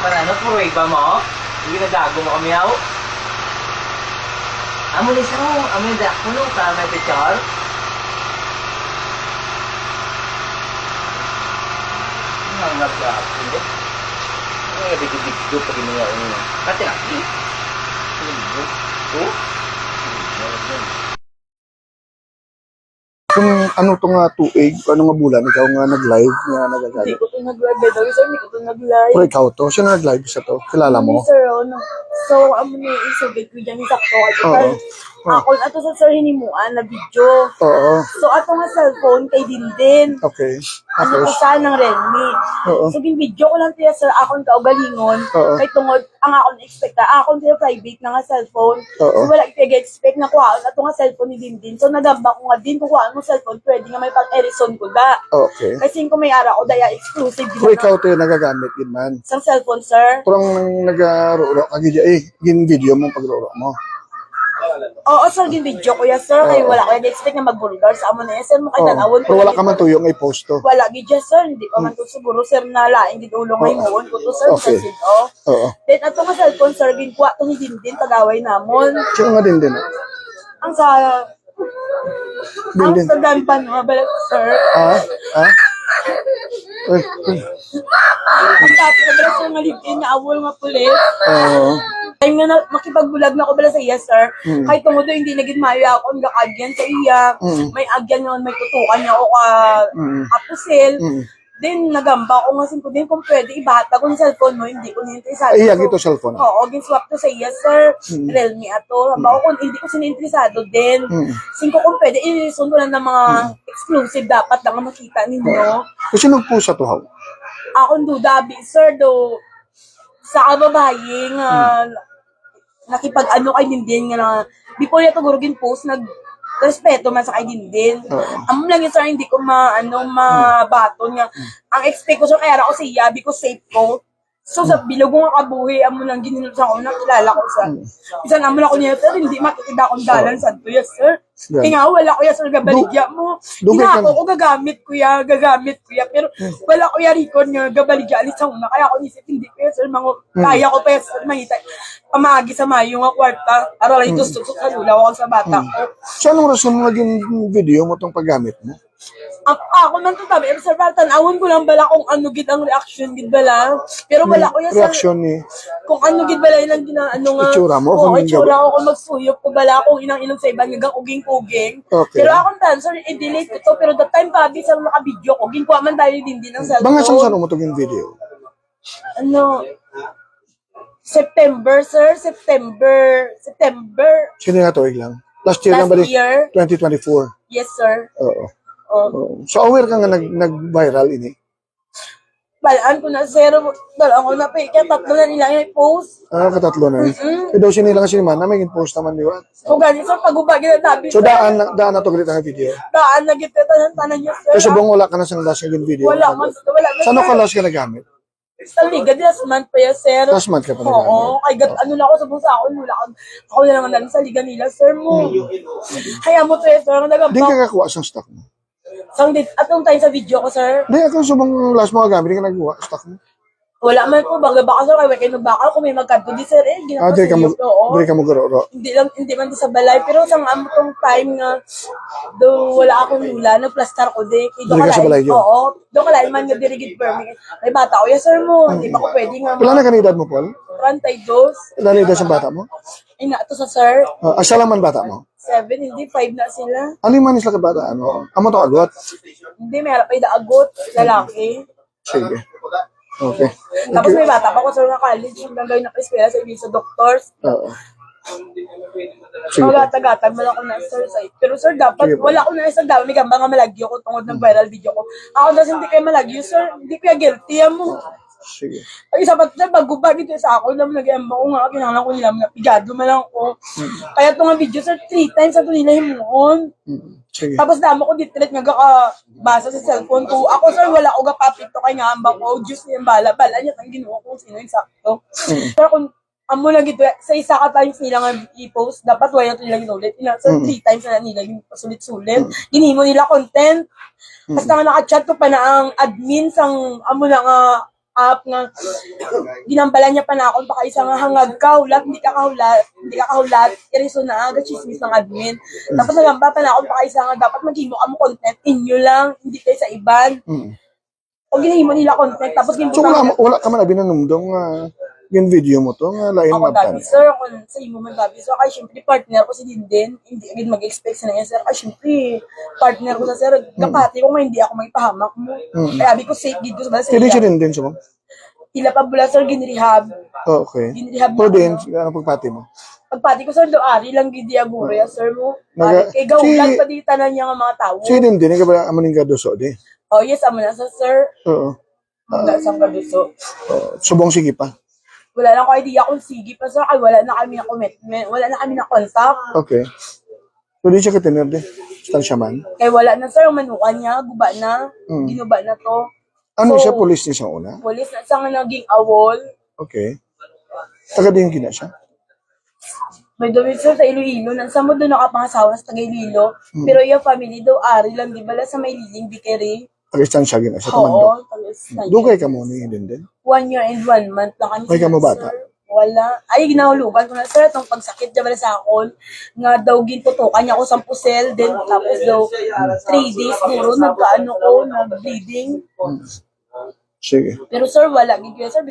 Manano, pruway ba mo? Hindi nagago mo kami ako. Amo ni sa mo, amo ni dak kuno ka may picture. Ang naglaap ko. Ay, bigyo-bigyo pa rin mga ano. Kati na. Oh? Kung ano to nga tuig, ano nga bulan, ikaw nga nag-live nga Hindi nagagalit. ko to nag-live. Beto, sir, hindi ko to nag-live. Pero ikaw to, sino nag-live sa to? Kilala mo? Sir, ano? So, amo ni isugit ko dyan sakto. Ito, Oo. ako, ato sa sir hinimuan na video. Oo. So, ato nga cellphone kay Dindin. Okay. Ano ko Tapos, sa ng Redmi. Oo. So, yung video ko lang tiya sir, akong kaugalingon. Oo. Kay tungod, ang akong expect na, akong tiya private na nga cellphone. Oo. So, wala ipag expect na kuhaan ato nga cellphone ni Dindin. So, nagamba ko nga din, kung kuhaan mo cellphone, pwede nga may pang-Erison ko da. okay. Kasi kung may ara ko, daya exclusive. Kung na- ikaw to yung nagagamit, yun man. Isang cellphone, sir. Kurang nag-ruro ka, gidya, eh, gin video mo pag-ruro mo. Oo, sir, yung video ko yan, sir. Kaya wala ko expect na magbulgar sa amo na yan, sir. Mo kay Oo. tanawon. Pero wala ka man tuyo nga i-post to. Wala, gidya, sir. Hindi pa man to siguro, sir, na laing gitulong ngay mo. Ko to, sir. Okay. Kasi, oh. Oo. Then, ato nga cellphone, sir, ginkuha to ni Dindin, tagaway namon. Sino nga din din? Ang sa... Ang sa dampan mga balat, sir. Ah? Ah? Ang tapos na sir, nga libin na awol nga pulis. Oo. Time nga na, makipagbulag na ako bala sa iya, sir. Kahit tungod doon, hindi naging mayo ako ang gakagyan sa iya. Mm. May agyan nga, may tutukan niya ako ka Mm. apusil. Mm. Then, nagamba ko nga sin ko din kung pwede ibata ko ng cellphone mo, hindi ko niinteresado. Ay, iyag ito cellphone. Oo, ginswap to sa iya, sir. Realme ato. Hamba ko kung hindi ko sininteresado din. Mm. Sin ko kung pwede, ilisun ko lang ng mga exclusive dapat lang ang makita ninyo. Kasi nagpo sa tuhaw. Akong dudabi, sir, do sa kababaye nga nakipag-ano kay Dindin nga na before niya to gurugin post nag respeto man sa kay Dindin. Oo. Amo lang yun, sir, hindi ko ma, ano, mabaton nga. Ang expect ko, sir, kaya ako si Yabi ko safe ko. So, sa bilog nga kabuhi, amo lang ginino sa ako, nakilala ko sa. Isa naman ako niya, sir, hindi makikita akong dalan sa to, yes, sir. Yeah. Kaya nga, wala ko yan, sir, gabaligya mo. Hinako na. ko, gagamit ko yan, gagamit ko yan. Pero, wala ko yan, record nga, gabaligya, alis sa una. Kaya ako nisip, hindi ko yan, sir, mga, kaya ko pa yan, sir, mangita. Pamagi sa mayo nga kwarta, para lang ito, susok sa lulaw ako sa bata ko. So, anong rason mo naging video mo itong paggamit mo? Ako, ako man to tabi, sa tanawon ko lang bala kung ano gid ang reaction gid bala. Pero wala ko yan sa Reaction ni... kung ano gid bala yung gina ano nga. Itsura mo, Oo, kung itsura ko kung magsuyop ko bala kung inang inong sa iban nga uging-uging. Okay. Pero akong dancer, i-delete ko to. Pero that time babi sa naka-video ko, ginkuha man tayo din din ng cellphone. Banga saan saan mo itong video? Ano, September, sir. September. September. Sino nga tuig lang? Last year lang Last ba? di- year. 2024. Yes, sir. Oo. Oh. So, aware ka nga nag, nag-viral ini? Balaan ko na, sir. Balaan ko na. Kaya tatlo na nila yung post. Ah, katatlo na eh. Eh, daw sinila nga sinima na, may post naman di ba? So, ganit, sir. Pag-ubagi na nabi, So, daan, na- daan na to galit ang video. daan na kita tanan tanan niyo, sir. Kasi bang wala ka na sa last nga video. Wala man, wala man. Saan ka last ka nagamit? Sa liga, di last month pa yan, sir. Last month ka pa nagamit. Oo, kay gat, ano lang ako sa busa ako, wala ako, ako na naman lang sa liga nila, sir mo. Kaya mo to, eh, sir, Di ka kakuha sa stock mo. Sang dit, atong tayo sa video ko, sir. Di, ako subang last mo gamit, di ka nagkuha sa stock mo. Wala man po, baga baka, sir, kaya kayo nagbakal, kung may magkanto, di, sir, eh, Ah, di ka mo, oo. di ka mo garo Hindi lang, hindi man sa balay, pero sang amo tong time nga, do wala akong lula, nagplastar ko di. Kaya Dili ka sa balay, Jo? Oo, doon ka lain man nga dirigid permit. May bata ko, yes sir mo, hindi ba ko pwede nga Ilan na kanidad mo, Paul? 32. Ilan na edad sa bata mo? Ay na, to sa sir, Uh, asa lang man bata mo? 7, hindi, 5 na sila. Ano yung manis lang ka bata? Ano? Amo to agot? Hindi, may harap ay daagot, lalaki. Sige. Okay. Tapos may bata pa ko sir nga college, yung gagawin na eskwela sa ibig sa doctors. Oo. Sige. Magatagatan mo lang ako na sir sa Pero sir, dapat, Sige po. wala ko na isang dami, may gamba nga malagyo ko tungkol ng viral video ko. Ako na hindi kayo malagyo, sir. Hindi kaya guilty yan mo. Sige. Ay, isa pa sir, paggubag ito sa ako, naman nag-amba ko nga, kinahanglan ko nila, pigado man lang ko. Kaya ito nga video, sir, three times ako nila himuon. Mm. Sige. Tapos damo ko ditret nga kakabasa sa cellphone ko. Ako, sir, wala ko gapapit to kay nga amba ko. Diyos niya bala. Bala niya, ang ginoo ko sino yung sakto. Pero kung amo lang ito, sa isa ka times nila nga i-post, dapat wala ito nilang inulit. Ina, so, three times na nila yung pasulit-sulit. Ginimo nila content. Tapos nga naka-chat ko pa na ang admin sang amo na nga up nga ginambala niya pa na ako baka isa nga hangag ka hulat hindi ka kahulat hindi ka kahulat iriso na aga chismis ng admin. Tapos nagamba pa na ako baka isa nga dapat maghimo ka mo content inyo lang hindi kayo sa iban. Mm. o ginahimo nila content tapos ginahimo So wala, wala ka man abi nanumdong nga yung video mo to nga lain ako gabi, sir, ako sa imo man gabi. So, kaya syempre, partner ko si Dinden. Hindi agad mag-expect sa niya, sir. Kaya syempre, partner ko sa sir. Kapati ko nga hindi ako may pahamak mo. Kaya abi ko safe gid ko sa bala sa Kaya iya. siya din din sa mo? Ila pa bula, sir, ginrehab. Oh, okay. Ginrehab So na din, ano pagpati mo? Pagpati ko, sir, do ari lang gid aguro ya, sir mo. Naga- kay gawlan Si- pa di tanan niya nga mga tao. Siya din din, ikaw ba amaning gadoso di? Oh, yes, amo na sa sir. Oo. Hanggang sa kaduso. Oh, subong sige pa. Wala lang ko idea kung sige pa, sir. Kaya wala na kami na commitment. Wala na kami na contact. Okay. So di siya katiner di? Stansya man. Kaya wala na, sir. Manukan niya. Guba na. Mm. Ginuba na to. Ano So- siya, police niya sa una? Police na sa nga naging awol. Okay. Taga din gina siya. May dawit sir sa Iloilo. Nansa mo doon nakapangasawa sa taga Iloilo. Pero yung family daw, ari lang, di ba? Sa may liling bikeri. Taga stansya gina siya. Oo. tagas na yun. Dugay ka mo ni din din. One year and one month lang kami. May sila, kamo bata? sir. Wala. Ay, ginahulugan ko na, sir, itong pagsakit diba sa akon, nga daw gintutukan niya ako sa pusel, then tapos daw, three days puro, nagkaano ko, nag-bleeding. Sige. Pero sir, wala. Gigil, sir,